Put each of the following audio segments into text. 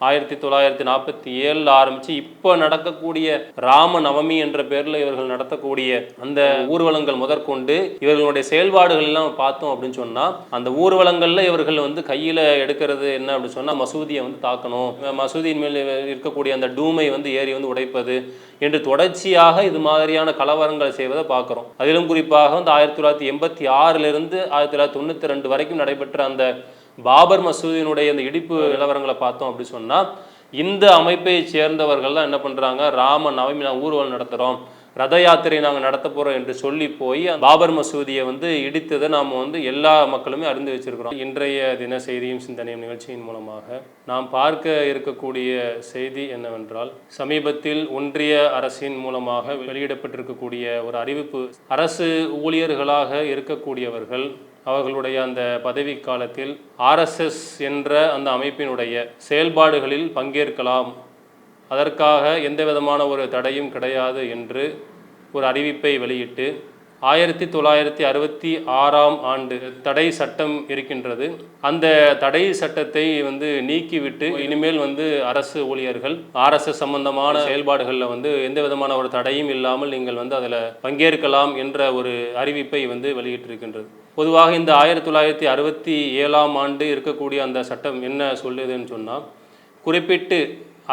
ஆயிரத்தி தொள்ளாயிரத்தி நாற்பத்தி ஏழில் ஆரம்பித்து இப்போ நடக்கக்கூடிய ராம நவமி என்ற பேரில் இவர்கள் நடத்தக்கூடிய அந்த ஊர்வலங்கள் முதற்கொண்டு இவர்களுடைய செயல்பாடுகள் எல்லாம் பார்த்தோம் அப்படின்னு சொன்னால் அந்த ஊர்வலங்களில் இவர்கள் வந்து கையில் எடுக்கிறது என்ன அப்படின்னு சொன்னால் மசூதியை வந்து தாக்கணும். மசூதியின் மேல் இருக்கக்கூடிய அந்த டூமை வந்து ஏறி வந்து உடைப்பது என்று தொடர்ச்சியாக இது மாதிரியான கலவரங்களை செய்வதை பார்க்குறோம். அதிலும் குறிப்பாக வந்து ஆயிரத்தி தொள்ளாயிரத்தி எண்பத்தி ஆறிலிருந்து ஆயிரத்தி தொள்ளாயிரத்தி தொண்ணூற்றி ரெண்டு வரைக்கும் நடைபெற்ற அந்த பாபர் மசூதியினுடைய இந்த இடிப்பு நிலவரங்களை பார்த்தோம் அப்படி சொன்னால் இந்த அமைப்பை சேர்ந்தவர்கள் தான் என்ன பண்ணுறாங்க ராம நவமி நான் ஊர்வலம் நடத்துகிறோம் ரத யாத்திரை நாங்கள் நடத்த போகிறோம் என்று சொல்லி போய் பாபர் மசூதியை வந்து இடித்ததை நாம் வந்து எல்லா மக்களுமே அறிந்து வச்சிருக்கிறோம். இன்றைய தின செய்தியும் சிந்தனையும் நிகழ்ச்சியின் மூலமாக நாம் பார்க்க இருக்கக்கூடிய செய்தி என்னவென்றால் சமீபத்தில் ஒன்றிய அரசின் மூலமாக வெளியிடப்பட்டிருக்கக்கூடிய ஒரு அறிவிப்பு. அரசு ஊழியர்களாக இருக்கக்கூடியவர்கள் அவர்களுடைய அந்த பதவி காலத்தில் ஆர்எஸ்எஸ் என்ற அந்த அமைப்பினுடைய செயல்பாடுகளில் பங்கேற்கலாம். அதற்காக எந்த விதமான ஒரு தடையும் கிடையாது என்று ஒரு அறிவிப்பை வெளியிட்டு ஆயிரத்தி தொள்ளாயிரத்தி அறுபத்தி ஆறாம் ஆண்டு தடை சட்டம் இருக்கின்றது. அந்த தடை சட்டத்தை வந்து நீக்கிவிட்டு இனிமேல் வந்து அரசு ஊழியர்கள் ஆர்எஸ்எஸ் சம்பந்தமான செயல்பாடுகளில் வந்து எந்த விதமான ஒரு தடையும் இல்லாமல் நீங்கள் வந்து அதில் பங்கேற்கலாம் என்ற ஒரு அறிவிப்பை வந்து வெளியிட்டிருக்கின்றது. பொதுவாக இந்த ஆயிரத்தி தொள்ளாயிரத்தி அறுபத்தி ஏழாம் ஆண்டு இருக்கக்கூடிய அந்த சட்டம் என்ன சொல்லுதுன்னு சொன்னால் குறிப்பிட்டு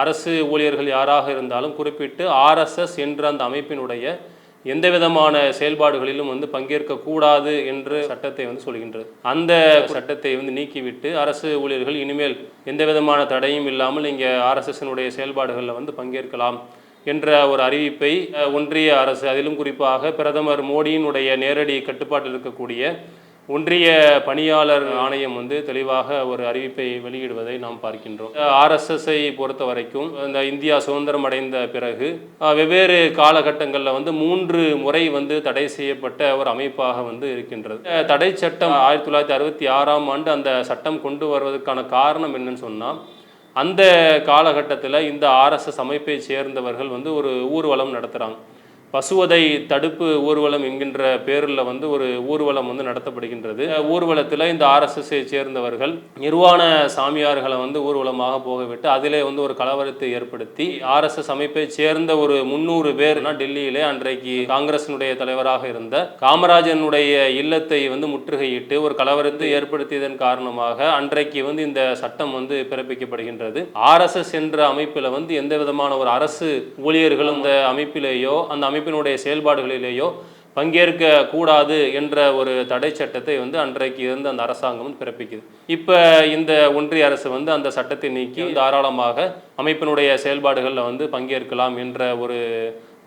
அரசு ஊழியர்கள் யாராக இருந்தாலும் குறிப்பிட்டு ஆர்எஸ்எஸ் என்ற அந்த அமைப்பினுடைய எந்த விதமான செயல்பாடுகளிலும் வந்து பங்கேற்கக்கூடாது என்று சட்டத்தை வந்து சொல்கின்றது. அந்த சட்டத்தை வந்து நீக்கிவிட்டு அரசு ஊழியர்கள் இனிமேல் எந்த விதமான தடையும் இல்லாமல் இங்கே ஆர்எஸ்எஸ்னுடைய செயல்பாடுகளில் வந்து பங்கேற்கலாம். என்ற ஒரு அறிவிப்பை ஒன்றிய அரசு அதிலும் குறிப்பாக பிரதமர் மோடியினுடைய நேரடி கட்டுப்பாட்டில் இருக்கக்கூடிய ஒன்றிய பணியாளர் ஆணையம் வந்து தெளிவாக ஒரு அறிவிப்பை வெளியிடுவதை நாம் பார்க்கின்றோம். ஆர்எஸ்எஸ்ஐ பொறுத்த வரைக்கும் இந்த இந்தியா சுதந்திரம் அடைந்த பிறகு வெவ்வேறு காலகட்டங்களில் வந்து மூன்று முறை வந்து தடை செய்யப்பட்ட ஒரு அமைப்பாக வந்து இருக்கின்றது. தடை சட்டம் ஆயிரத்தி தொள்ளாயிரத்தி அறுபத்தி ஆறாம் ஆண்டு அந்த சட்டம் கொண்டு வருவதற்கான காரணம் என்னன்னு சொன்னால் அந்த காலகட்டத்தில் இந்த ஆர்எஸ்எஸ் அமைப்பை சேர்ந்தவர்கள் வந்து ஒரு ஊர்வலம் நடத்துகிறாங்க பசுவதை தடுப்பு ஊர்வலம் என்கின்ற பேரில் வந்து ஒரு ஊர்வலம் வந்து நடத்தப்படுகின்றது. ஊர்வலத்தில் இந்த ஆர்எஸ்எஸ்ஐ சேர்ந்தவர்கள் நிர்வாண சாமியார்களை வந்து ஊர்வலமாக போகவிட்டு அதிலே வந்து ஒரு கலவரத்தை ஏற்படுத்தி ஆர்எஸ்எஸ் அமைப்பை சேர்ந்த ஒரு முந்நூறு பேர்னா டெல்லியிலே அன்றைக்கு காங்கிரசினுடைய தலைவராக இருந்த காமராஜனுடைய இல்லத்தை வந்து முற்றுகையிட்டு ஒரு கலவரத்தை ஏற்படுத்தியதன் காரணமாக அன்றைக்கு வந்து இந்த சட்டம் வந்து பிறப்பிக்கப்படுகின்றது. ஆர்எஸ்எஸ் என்ற அமைப்பில் வந்து எந்த விதமான ஒரு அரசு ஊழியர்களும் இந்த அமைப்பிலேயோ அந்த அமைப்பு அமைப்பினுடைய செயல்பாடுகளிலேயோ பங்கேற்க கூடாது என்ற ஒரு தடை சட்டத்தை வந்து அன்றைக்கு இருந்த அந்த அரசாங்கம் பிறப்பிக்குது. இப்போ இந்த ஒன்றிய அரசு வந்து அந்த சட்டத்தை நீக்கி தாராளமாக அமைப்பினுடைய செயல்பாடுகளில் வந்து பங்கேற்கலாம் என்ற ஒரு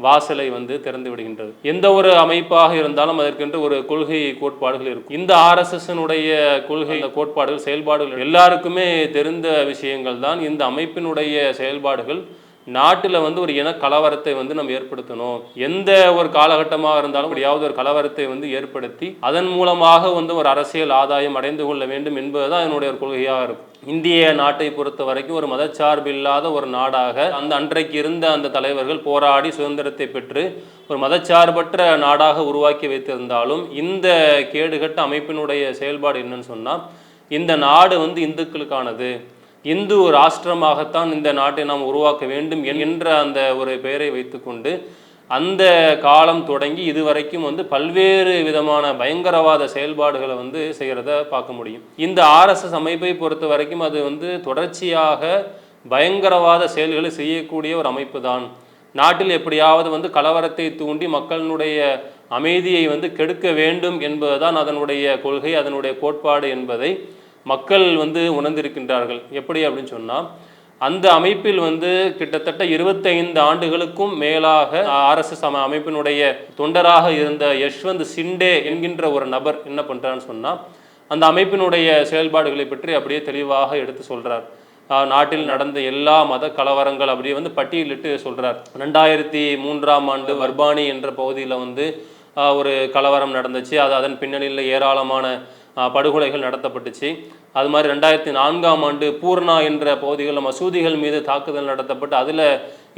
வாசலை வந்து திறந்து விடுகின்றது. எந்த ஒரு அமைப்பாக இருந்தாலும் அதற்கென்று ஒரு கொள்கை கோட்பாடுகள் இருக்கும். இந்த ஆர்எஸ்எஸ்னுடைய கொள்கை கோட்பாடுகள் செயல்பாடுகள் எல்லாருக்குமே தெரிந்த விஷயங்கள் தான் இந்த அமைப்பினுடைய செயல்பாடுகள் நாட்டில் வந்து ஒரு இன கலவரத்தை வந்து நம்ம ஏற்படுத்தணும். எந்த ஒரு காலகட்டமாக இருந்தாலும் எப்படியாவது ஒரு கலவரத்தை வந்து ஏற்படுத்தி அதன் மூலமாக வந்து ஒரு அரசியல் ஆதாயம் அடைந்து கொள்ள வேண்டும் என்பதுதான் என்னுடைய ஒரு கொள்கையாக இருக்கும். இந்திய நாட்டை பொறுத்த வரைக்கும் ஒரு மதச்சார்பில்லாத ஒரு நாடாக அந்த அன்றைக்கு இருந்த அந்த தலைவர்கள் போராடி சுதந்திரத்தை பெற்று ஒரு மதச்சார்பற்ற நாடாக உருவாக்கி வைத்திருந்தாலும் இந்த கேடுகட்ட அமைப்பினுடைய செயல்பாடு என்னன்னு சொன்னால் இந்த நாடு வந்து இந்துக்களுக்கானது. இந்து ராஷ்டிரமாகத்தான் இந்த நாட்டை நாம் உருவாக்க வேண்டும் என்ற அந்த ஒரு பெயரை வைத்துக்கொண்டு அந்த காலம் தொடங்கி இதுவரைக்கும் வந்து பல்வேறு விதமான பயங்கரவாத செயல்பாடுகளை வந்து செய்கிறத பார்க்க முடியும். இந்த ஆர்எஸ்எஸ் அமைப்பை பொறுத்த வரைக்கும் அது வந்து தொடர்ச்சியாக பயங்கரவாத செயல்களை செய்யக்கூடிய ஒரு அமைப்பு தான் நாட்டில் எப்படியாவது வந்து கலவரத்தை தூண்டி மக்களினுடைய அமைதியை வந்து கெடுக்க வேண்டும் என்பதுதான் அதனுடைய கொள்கை அதனுடைய கோட்பாடு என்பதை மக்கள் வந்து உணர்ந்திருக்கின்றார்கள். எப்படி அப்படின்னு சொன்னால் அந்த அமைப்பில் வந்து கிட்டத்தட்ட இருபத்தைந்து ஆண்டுகளுக்கும் மேலாக ஆர்எஸ்எஸ் அமைப்பினுடைய தொண்டராக இருந்த யஷ்வந்த் சிண்டே என்கின்ற ஒரு நபர் என்ன பண்ணுறான்னு சொன்னால் அந்த அமைப்பினுடைய செயல்பாடுகளை பற்றி அப்படியே தெளிவாக எடுத்து சொல்கிறார் நாட்டில் நடந்த எல்லா மத கலவரங்கள் அப்படியே வந்து பட்டியலிட்டு சொல்கிறார் ரெண்டாயிரத்தி மூன்றாம் ஆண்டு வர்பானி என்ற பகுதியில் வந்து ஒரு கலவரம் நடந்துச்சு. அது அதன் பின்னணியில் ஏராளமான படுகொலைகள் நடத்தப்பட்டுச்சு. அது மாதிரி ரெண்டாயிரத்தி நான்காம் ஆண்டு பூர்ணா என்ற பகுதிகளில் மசூதிகள் மீது தாக்குதல் நடத்தப்பட்டு அதில்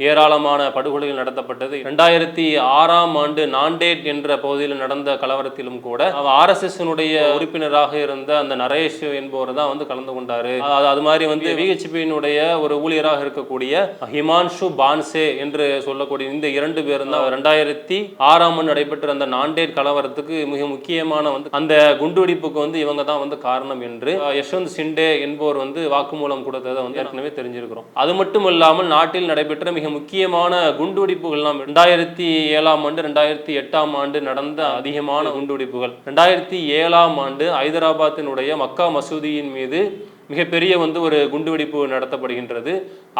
ஏராளமான படுகொலைகள் நடத்தப்பட்டது. ரெண்டாயிரத்தி ஆறாம் ஆண்டு நாண்டேட் என்ற பகுதியில் நடந்த கலவரத்திலும் கூட ஆர்எஸ்எஸ்னுடைய உறுப்பினராக இருந்த அந்த நரேஷ் என்பவர் தான் வந்து கலந்து கொண்டாரு. அது மாதிரி வந்து விஹெச்பியினுடைய ஒரு ஊழியராக இருக்கக்கூடிய ஹிமான்ஷு பான்சே என்று சொல்லக்கூடிய இந்த இரண்டு பேரும் தான் ரெண்டாயிரத்தி ஆறாம் ஆண்டு நடைபெற்ற அந்த நாண்டேட் கலவரத்துக்கு மிக முக்கியமான வந்து அந்த குண்டுவெடிப்புக்கு வந்து இவங்க தான் வந்து காரணம் என்று யஷ்வந்த் சிண்டே என்பவர் வந்து வாக்குமூலம் கொடுத்ததை வந்து ஏற்கனவே தெரிஞ்சிருக்கிறோம். அது மட்டும் இல்லாமல் நாட்டில் நடைபெற்ற மிக முக்கியமான குண்டுவெடிப்புகள்லாம் ரெண்டாயிரத்தி ஏழாம் ஆண்டு ரெண்டாயிரத்தி எட்டாம் ஆண்டு நடந்த அதிகமான குண்டுவெடிப்புகள். ரெண்டாயிரத்தி ஏழாம் ஆண்டு ஹைதராபாத்தினுடைய மக்கா மசூதியின் மீது மிகப்பெரிய வந்து ஒரு குண்டுவெடிப்பு நடத்தப்படுகின்றது.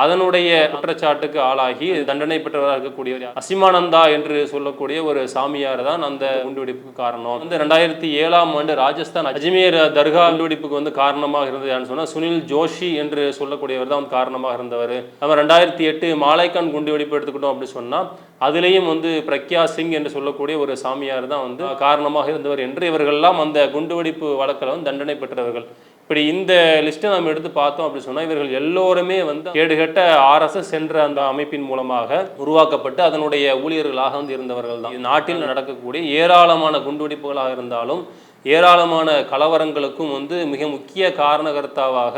அதனுடைய குற்றச்சாட்டுக்கு ஆளாகி தண்டனை பெற்றவராக இருக்கக்கூடிய அசிமானந்தா என்று சொல்லக்கூடிய ஒரு சாமியார் தான் அந்த குண்டுவெடிப்புக்கு காரணம். இந்த ரெண்டாயிரத்தி ஏழாம் ஆண்டு ராஜஸ்தான் அஜ்மீர் தர்கா குண்டுவெடிப்புக்கு வந்து காரணமாக இருந்தது யாருன்னு சுனில் ஜோஷி என்று சொல்லக்கூடியவர் தான் வந்து காரணமாக இருந்தவர். நம்ம ரெண்டாயிரத்தி எட்டு மாலைக்கான் குண்டுவெடிப்பு எடுத்துக்கிட்டோம் அப்படின்னு சொன்னால் அதுலேயும் வந்து பிரக்யா சிங் என்று சொல்லக்கூடிய ஒரு சாமியார் தான் வந்து காரணமாக இருந்தவர் என்று இவர்கள்லாம் அந்த குண்டுவெடிப்பு வழக்கில் வந்து தண்டனை பெற்றவர்கள். இப்படி இந்த லிஸ்ட்டை நம்ம எடுத்து பார்த்தோம் அப்படி சொன்னால் இவர்கள் எல்லோருமே வந்து கேடுகட்ட ஆர்எஸ்எஸ் என்ற அந்த அமைப்பின் மூலமாக உருவாக்கப்பட்டு அதனுடைய ஊழியர்களாக வந்து இருந்தவர்கள் தான். நாட்டில் நடக்கக்கூடிய ஏராளமான குண்டுவெடிப்புகளாக இருந்தாலும் ஏராளமான கலவரங்களுக்கும் வந்து மிக முக்கிய காரணகர்த்தாவாக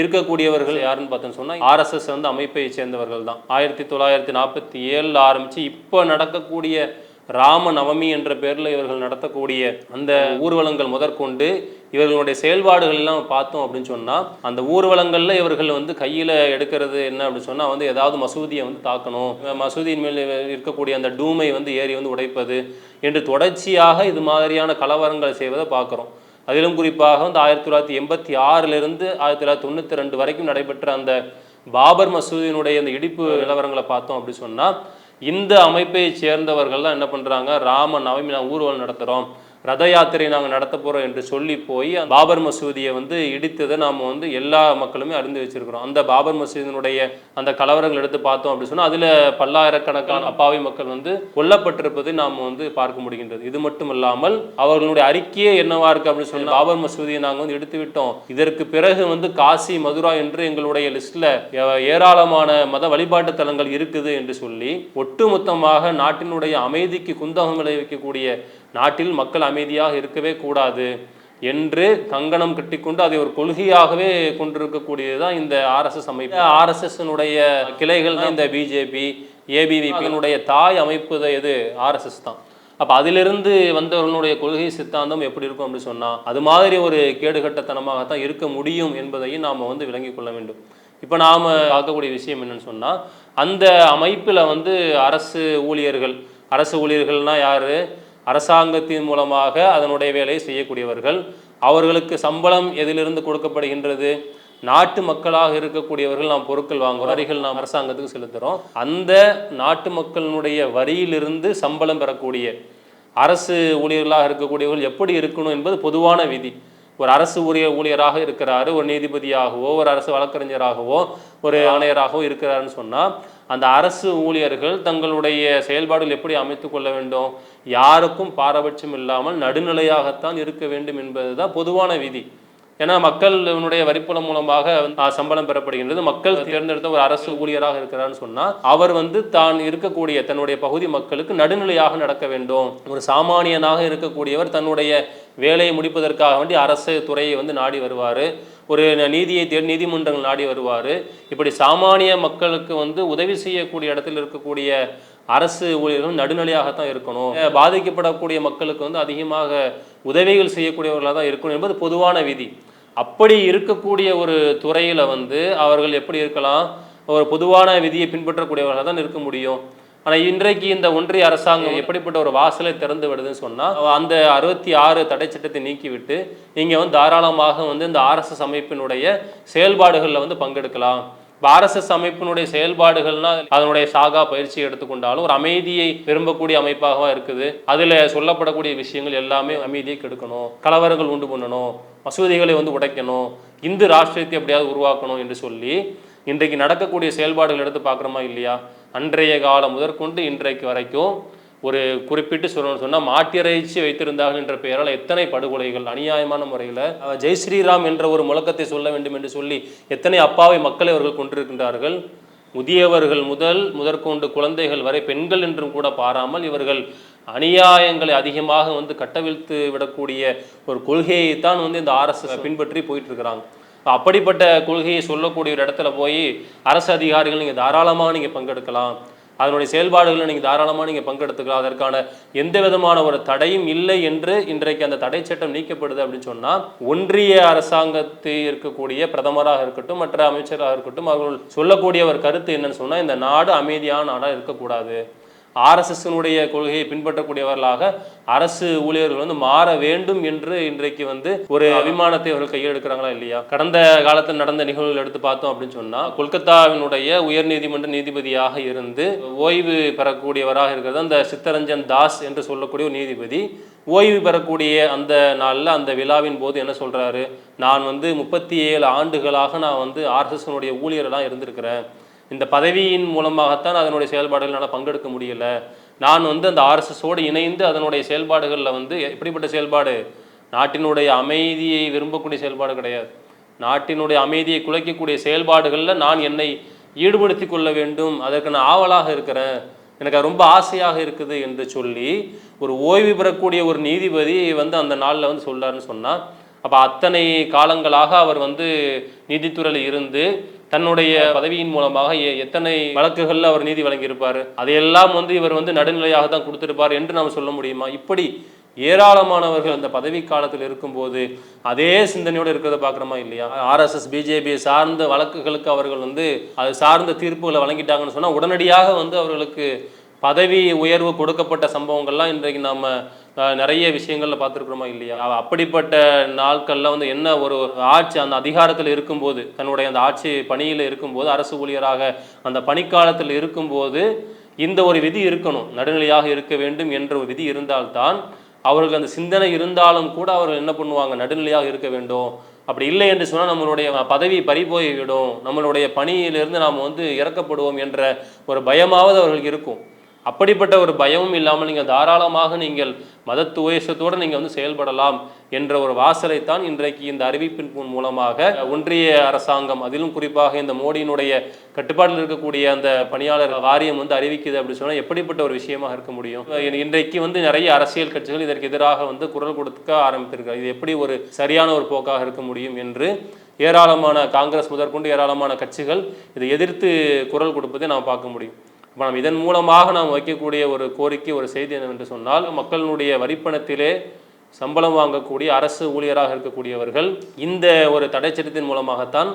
இருக்கக்கூடியவர்கள் யாருன்னு பார்த்தோன்னு சொன்னால் ஆர்எஸ்எஸ் வந்து அமைப்பை சேர்ந்தவர்கள் தான். ஆயிரத்தி தொள்ளாயிரத்தி நாற்பத்தி ஏழில் ஆரம்பித்து இப்போ நடக்கக்கூடிய ராம நவமி என்ற பேரில் இவர்கள் நடத்தக்கூடிய அந்த ஊர்வலங்கள் முதற்கொண்டு இவர்களுடைய செயல்பாடுகள் எல்லாம் பார்த்தோம் அப்படின்னு சொன்னால் அந்த ஊர்வலங்களில் இவர்கள் வந்து கையில் எடுக்கிறது என்ன அப்படின்னு சொன்னால் வந்து ஏதாவது மசூதியை வந்து தாக்கணும். மசூதியின் மேல் இருக்கக்கூடிய அந்த டூமை வந்து ஏறி வந்து உடைப்பது என்று தொடர்ச்சியாக இது மாதிரியான கலவரங்கள் செய்வதை பார்க்குறோம். அதிலும் குறிப்பாக வந்து ஆயிரத்தி தொள்ளாயிரத்தி எண்பத்தி ஆறிலிருந்து ஆயிரத்தி தொள்ளாயிரத்தி தொண்ணூற்றி ரெண்டு வரைக்கும் நடைபெற்ற அந்த பாபர் மசூதியினுடைய அந்த இடிப்பு நிலவரங்களை பார்த்தோம் அப்படி சொன்னால் இந்த அமைப்பை சேர்ந்தவர்கள் தான் என்ன பண்ணுறாங்க ராம நவமி ஊர்வலம் நடத்துகிறோம் ரத யாத்திரை நாங்கள் நடத்த போகிறோம் என்று சொல்லி போய் பாபர் மசூதியை வந்து இடித்ததை நாம் வந்து எல்லா மக்களுமே அறிந்து வச்சிருக்கிறோம். அந்த பாபர் மசூதியினுடைய அந்த கலவரங்கள் எடுத்து பார்த்தோம் அப்படின்னு சொன்னால் அதில் பல்லாயிரக்கணக்கான அப்பாவி மக்கள் வந்து கொல்லப்பட்டிருப்பதை நாம் வந்து பார்க்க முடிகின்றது. இது மட்டும் இல்லாமல் அவர்களுடைய அறிக்கையே என்னவா இருக்கு அப்படின்னு சொன்னால் பாபர் மசூதியை நாங்கள் வந்து எடுத்து விட்டோம். இதற்கு பிறகு வந்து காசி மதுரா என்று எங்களுடைய லிஸ்ட்டில் ஏராளமான மத வழிபாட்டு தலங்கள் இருக்குது என்று சொல்லி ஒட்டுமொத்தமாக நாட்டினுடைய அமைதிக்கு குந்தகம் விளைவிக்கக்கூடிய நாட்டில் மக்கள் அமைதியாக இருக்கவே கூடாது என்று கங்கணம் கட்டிக்கொண்டு அதை ஒரு கொள்கையாகவே கொண்டிருக்கக்கூடியதுதான் இந்த ஆர்எஸ்எஸ் அமைப்பு. ஆர்எஸ்எஸ்னுடைய கிளைகள் தான் இந்த பிஜேபி ஏபிவிபியினுடைய தாய் அமைப்பு எது? ஆர்எஸ்எஸ் தான். அப்போ அதிலிருந்து வந்தவர்களுடைய கொள்கை சித்தாந்தம் எப்படி இருக்கும் அப்படின்னு சொன்னால் அது மாதிரி ஒரு கேடுகட்டத்தனமாகத்தான் இருக்க முடியும் என்பதையும் நாம் வந்து விளங்கிக் கொள்ள வேண்டும். இப்போ நாம் பார்க்கக்கூடிய விஷயம் என்னன்னு சொன்னால் அந்த அமைப்பில் வந்து அரசு ஊழியர்கள் அரசு ஊழியர்கள்னா யார்? அரசாங்கத்தின் மூலமாக அதனுடைய வேலையை செய்யக்கூடியவர்கள் அவர்களுக்கு சம்பளம் எதிலிருந்து கொடுக்கப்படுகின்றது நாட்டு மக்களாக இருக்கக்கூடியவர்கள் நாம் பொருட்கள் வாங்குகிறோம் வரிகள் நாம் அரசாங்கத்துக்கு செலுத்துகிறோம் அந்த நாட்டு மக்களினுடைய வரியிலிருந்து சம்பளம் பெறக்கூடிய அரசு ஊழியர்களாக இருக்கக்கூடியவர்கள் எப்படி இருக்கணும் என்பது பொதுவான விதி. ஒரு அரசு ஊழிய ஊழியராக இருக்கிறாரு ஒரு நீதிபதியாகவோ ஒரு அரசு வழக்கறிஞராகவோ ஒரு ஆணையராகவோ இருக்கிறாருன்னு சொன்னால் அந்த அரசு ஊழியர்கள் தங்களுடைய செயல்பாடுகள் எப்படி அமைத்து கொள்ள வேண்டும்? யாருக்கும் பாரபட்சம் இல்லாமல் நடுநிலையாகத்தான் இருக்க வேண்டும் என்பது தான் பொதுவான விதி. ஏன்னா மக்களினுடைய வரிப்பணம் மூலமாக சம்பளம் பெறப்படுகின்றது. மக்கள் தேர்ந்தெடுத்த ஒரு அரசு ஊழியராக இருக்கிறான்னு சொன்னா அவர் வந்து தான் இருக்கக்கூடிய தன்னுடைய பகுதி மக்களுக்கு நடுநிலையாக நடக்க வேண்டும். ஒரு சாமானியனாக இருக்கக்கூடியவர் தன்னுடைய வேலையை முடிப்பதற்காக வேண்டி அரசு துறையை வந்து நாடி வருவார். ஒரு நீதியை தேடி நீதிமன்றங்கள் நாடி வருவார். இப்படி சாமானிய மக்களுக்கு வந்து உதவி செய்யக்கூடிய இடத்தில் இருக்கக்கூடிய அரசு ஊழியர்கள் நடுநிலையாகத்தான் இருக்கணும். பாதிக்கப்படக்கூடிய மக்களுக்கு வந்து அதிகமாக உதவிகள் செய்யக்கூடியவர்களாக தான் இருக்கணும் என்பது பொதுவான விதி. அப்படி இருக்கக்கூடிய ஒரு துறையில் வந்து அவர்கள் எப்படி இருக்கலாம்? ஒரு பொதுவான விதியை பின்பற்றக்கூடியவர்களாக தான் இருக்க முடியும். ஆனால் இன்றைக்கு இந்த ஒன்றிய அரசாங்கம் எப்படிப்பட்ட ஒரு வாசலை திறந்து விடுதுன்னு சொன்னால் அந்த அறுபத்தி ஆறு தடை சட்டத்தை நீக்கிவிட்டு இங்கே வந்து தாராளமாக வந்து இந்த ஆர்எஸ்எஸ் அமைப்பினுடைய செயல்பாடுகளில் வந்து பங்கெடுக்கலாம். இப்போ ஆர்எஸ்எஸ் அமைப்பினுடைய செயல்பாடுகள்னா அதனுடைய சாகா பயிற்சி எடுத்துக்கொண்டாலும் ஒரு அமைதியை விரும்பக்கூடிய அமைப்பாக இருக்குது. அதில் சொல்லப்படக்கூடிய விஷயங்கள் எல்லாமே அமைதியை கெடுக்கணும். கலவரங்கள் உண்டு பண்ணணும். மசூதிகளை வந்து உடைக்கணும். இந்து ராஷ்டிரத்தை எப்படியாவது உருவாக்கணும் என்று சொல்லி இன்றைக்கு நடக்கக்கூடிய செயல்பாடுகள் எடுத்து பார்க்குறோமா இல்லையா? அன்றைய காலம் முதற்கொண்டு இன்றைக்கு வரைக்கும் ஒரு குறிப்பிட்டு சொல்லணும்னு சொன்னால் மாட்டிறைச்சி வைத்திருந்தார்கள் என்ற பெயரால் எத்தனை படுகொலைகள் அநியாயமான முறையில் ஜெய் ஸ்ரீராம் என்ற ஒரு முழக்கத்தை சொல்ல வேண்டும் என்று சொல்லி எத்தனை அப்பாவை மக்களை அவர்கள் கொண்டிருக்கின்றார்கள் முதியவர்கள் முதல் முதற்கொண்டு குழந்தைகள் வரை பெண்கள் என்றும் கூட பாராமல் இவர்கள் அநியாயங்களை அதிகமாக வந்து கட்டவிழ்த்து விடக்கூடிய ஒரு கொள்கையை தான் வந்து இந்த ஆர்எஸ்எஸ் பின்பற்றி போயிட்டு இருக்கிறாங்க அப்படிப்பட்ட கொள்கையை சொல்லக்கூடிய ஒரு இடத்துல போய் அரசு அதிகாரிகள் நீங்கள் தாராளமாக நீங்கள் பங்கெடுக்கலாம். அதனுடைய செயல்பாடுகளை நீங்கள் தாராளமாக நீங்கள் பங்கெடுத்துக்கலாம். அதற்கான எந்த விதமான ஒரு தடையும் இல்லை என்று இன்றைக்கு அந்த தடை சட்டம் நீக்கப்படுது அப்படின்னு சொன்னால் ஒன்றிய அரசாங்கத்தில் இருக்கக்கூடிய பிரதமராக இருக்கட்டும் மற்ற அமைச்சராக இருக்கட்டும் அவர்கள் சொல்லக்கூடிய ஒரு கருத்து என்னன்னு சொன்னால் இந்த நாடு அமைதியான நாடாக இருக்கக்கூடாது. ஆர்எஸ்எஸ்னுடைய கொள்கையை பின்பற்றக்கூடியவர்களாக அரசு ஊழியர்கள் வந்து மாற வேண்டும் என்று இன்றைக்கு வந்து ஒரு அபிமானத்தை அவர்கள் கையெடுக்கிறாங்களா இல்லையா? கடந்த காலத்தில் நடந்த நிகழ்வுகள் எடுத்து பார்த்தோம் அப்படின்னு சொன்னால் கொல்கத்தாவினுடைய உயர்நீதிமன்ற நீதிபதியாக இருந்து ஓய்வு பெறக்கூடியவராக இருக்கிறது அந்த சித்தரஞ்சன் தாஸ் என்று சொல்லக்கூடிய ஒரு நீதிபதி. ஓய்வு பெறக்கூடிய அந்த நாளில் அந்த விழாவின் போது என்ன சொல்கிறாரு நான் வந்து முப்பத்தி ஏழு ஆண்டுகளாக நான் வந்து ஆர்எஸ்எஸ்னுடைய ஊழியர்களாக இருந்திருக்கிறேன். இந்த பதவியின் மூலமாகத்தான் அதனுடைய செயல்பாடுகள் என்னால் பங்கெடுக்க முடியல. நான் வந்து அந்த ஆர்எஸ்எஸோடு இணைந்து அதனுடைய செயல்பாடுகளில் வந்து எப்படிப்பட்ட செயல்பாடு? நாட்டினுடைய அமைதியை விரும்பக்கூடிய செயல்பாடு கிடையாது. நாட்டினுடைய அமைதியை குலைக்கக்கூடிய செயல்பாடுகளில் நான் என்னை ஈடுபடுத்தி கொள்ள வேண்டும். அதற்கு நான் ஆவலாக இருக்கிறேன். எனக்கு ரொம்ப ஆசையாக இருக்குது என்று சொல்லி ஒரு ஓய்வு பெறக்கூடிய ஒரு நீதிபதி வந்து அந்த நாளில் வந்து சொல்றாருன்னு சொன்னால் அப்போ அத்தனை காலங்களாக அவர் வந்து நீதித்துறையில் இருந்து தன்னுடைய பதவியின் மூலமாக எத்தனை வழக்குகளில் அவர் நீதி வழங்கியிருப்பார்? அதையெல்லாம் வந்து இவர் வந்து நடுநிலையாக தான் கொடுத்திருப்பார் என்று நாம் சொல்ல முடியுமா? இப்படி ஏராளமானவர்கள் அந்த பதவி காலத்தில் இருக்கும்போது அதே சிந்தனையோடு இருக்கிறத பார்க்குறோமா இல்லையா? ஆர்எஸ்எஸ் பிஜேபி சார்ந்த வழக்குகளுக்கு அவர்கள் வந்து அது சார்ந்த தீர்ப்புகளை வழங்கிட்டாங்கன்னு சொன்னால் உடனடியாக வந்து அவர்களுக்கு பதவி உயர்வு கொடுக்கப்பட்ட சம்பவங்கள்லாம் இன்றைக்கு நாம நிறைய விஷயங்கள்ல பார்த்துருக்குறோமா இல்லையா? அப்படிப்பட்ட நாட்கள்ல வந்து என்ன ஒரு ஆட்சி அந்த அதிகாரத்தில் இருக்கும்போது தன்னுடைய அந்த ஆட்சி பணியில் இருக்கும்போது அரசு ஊழியராக அந்த பணிக்காலத்தில் இருக்கும்போது இந்த ஒரு விதி இருக்கணும் நடுநிலையாக இருக்க வேண்டும் என்ற ஒரு விதி இருந்தால்தான் அவர்களுக்கு அந்த சிந்தனை இருந்தாலும் கூட அவர்கள் என்ன பண்ணுவாங்க? நடுநிலையாக இருக்க வேண்டும். அப்படி இல்லை என்று சொன்னால் நம்மளுடைய பதவி பறிபோய்விடும். நம்மளுடைய பணியிலிருந்து நாம் வந்து இறக்கப்படுவோம் என்ற ஒரு பயமாவது அவர்களுக்கு இருக்கும். அப்படிப்பட்ட ஒரு பயமும் இல்லாமல் நீங்கள் தாராளமாக நீங்கள் மதத்துவேஷத்தோடு நீங்கள் வந்து செயல்படலாம் என்ற ஒரு வாசலைத்தான் இன்றைக்கு இந்த அறிவிப்பின் மூலமாக ஒன்றிய அரசாங்கம் அதிலும் குறிப்பாக இந்த மோடியினுடைய கட்டுப்பாட்டில் இருக்கக்கூடிய அந்த பணியாளர் வாரியம் வந்து அறிவிக்குது அப்படின்னு சொன்னால் எப்படிப்பட்ட ஒரு விஷயமாக இருக்க முடியும்? இன்றைக்கு வந்து நிறைய அரசியல் கட்சிகள் இதற்கு எதிராக வந்து குரல் கொடுக்க ஆரம்பித்திருக்காங்க இது எப்படி ஒரு சரியான ஒரு போக்காக இருக்க முடியும் என்று ஏராளமான காங்கிரஸ் முதற்கொண்டு ஏராளமான கட்சிகள் இதை எதிர்த்து குரல் கொடுப்பதை நாம் பார்க்க முடியும். இப்போ நாம் இதன் மூலமாக நாம் வைக்கக்கூடிய ஒரு கோரிக்கை ஒரு செய்தி என்னவென்று சொன்னால் மக்களினுடைய வரிப்பணத்திலே சம்பளம் வாங்கக்கூடிய அரசு ஊழியராக இருக்கக்கூடியவர்கள் இந்த ஒரு தடை சட்டத்தின் மூலமாகத்தான்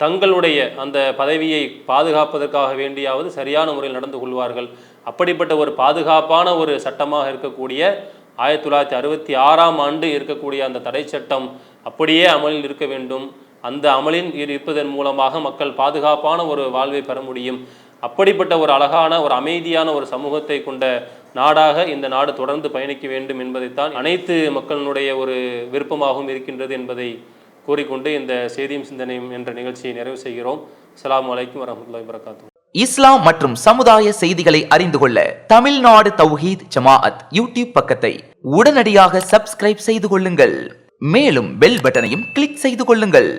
தங்களுடைய அந்த பதவியை பாதுகாப்பதற்காக வேண்டியாவது சரியான முறையில் நடந்து கொள்வார்கள். அப்படிப்பட்ட ஒரு பாதுகாப்பான ஒரு சட்டமாக இருக்கக்கூடிய ஆயிரத்தி தொள்ளாயிரத்தி அறுபத்தி ஆறாம் ஆண்டு இருக்கக்கூடிய அந்த தடை சட்டம் அப்படியே அமலில் இருக்க வேண்டும். அந்த அமலில் இருப்பதன் மூலமாக மக்கள் பாதுகாப்பான ஒரு வாழ்வை பெற முடியும். அப்படிப்பட்ட ஒரு அழகான ஒரு அமைதியான ஒரு சமூகத்தை கொண்ட நாடாக இந்த நாடு தொடர்ந்து பயணிக்க வேண்டும் என்பதைத்தான் அனைத்து மக்களினுடைய ஒரு விருப்பமாகவும் இருக்கின்றது என்பதை கூறிக்கொண்டு இந்த செய்தியும் சிந்தனையும் என்ற நிகழ்ச்சியை நிறைவு செய்கிறோம். அலாம் அலைக்கும் வரஹ்மத்துல்லாஹி வபரகாத்துஹு. இஸ்லாம் மற்றும் சமுதாய செய்திகளை அறிந்து கொள்ள தமிழ்நாடு தௌஹீத் ஜமாஅத் யூடியூப் பக்கத்தை உடனடியாக சப்ஸ்கிரைப் செய்து கொள்ளுங்கள். மேலும் பெல் பட்டனையும் கிளிக் செய்து கொள்ளுங்கள்.